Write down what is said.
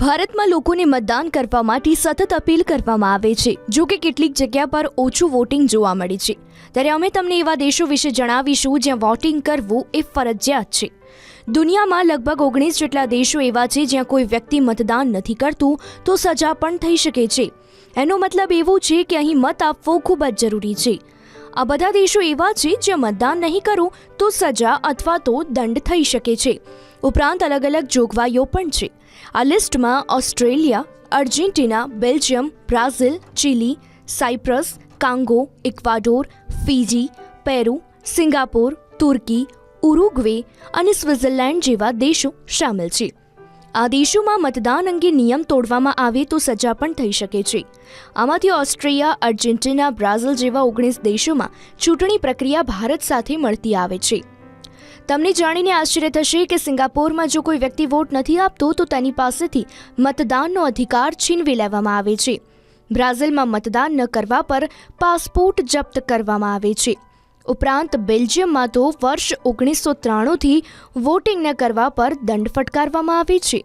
ભારતમાં લોકોને મતદાન કરવા માટે સતત અપીલ કરવામાં આવે છે. જો કે કેટલીક જગ્યા પર ઓછું વોટિંગ જોવા મળે છે. ત્યારે અમે તમને એવા દેશો વિશે જણાવીશું જ્યાં વોટિંગ કરવું એ ફરજિયાત છે. દુનિયામાં લગભગ ઓગણીસ જેટલા દેશો એવા છે જ્યાં કોઈ વ્યક્તિ મતદાન નથી કરતું તો સજા પણ થઈ શકે છે. એનો મતલબ એવો છે કે અહીં મત આપવો ખૂબ જ જરૂરી છે. આ બધા દેશો એવા છે જ્યાં મતદાન નહીં કરો તો સજા અથવા તો દંડ થઈ શકે છે. ઉપરાંત અલગ અલગ જોગવાઈઓ પણ છે. આ લિસ્ટમાં Australia, Argentina, Belgium, Brazil, Chile Cyprus Congo, Ecuador, Fiji, Peru, Singapore, Turkey, Uruguay અને સ્વિટ્ઝરલેન્ડ જેવા દેશો સામેલ છે. આ દેશોમાં મતદાન અંગે નિયમ તોડવામાં આવે તો સજા પણ થઈ શકે છે. આમાંથી ઓસ્ટ્રેલિયા, અર્જેન્ટિના, બ્રાઝિલ જેવા ઓગણીસ દેશોમાં ચૂંટણી પ્રક્રિયા ભારત સાથે મળતી આવે છે. તમને જાણીને આશ્ચર્ય થશે કે સિંગાપોરમાં જો કોઈ વ્યક્તિ વોટ નથી આપતો, તો તેની પાસેથી મતદાનનો અધિકાર છીનવી લેવામાં આવે છે. બ્રાઝિલમાં મતદાન ન કરવા પર પાસપોર્ટ જપ્ત કરવામાં આવે છે. ઉપરાંત બેલ્જિયમમાં તો વર્ષ ઓગણીસો ત્રાણુંથી વોટિંગ ન કરવા પર દંડ ફટકારવામાં આવે છે.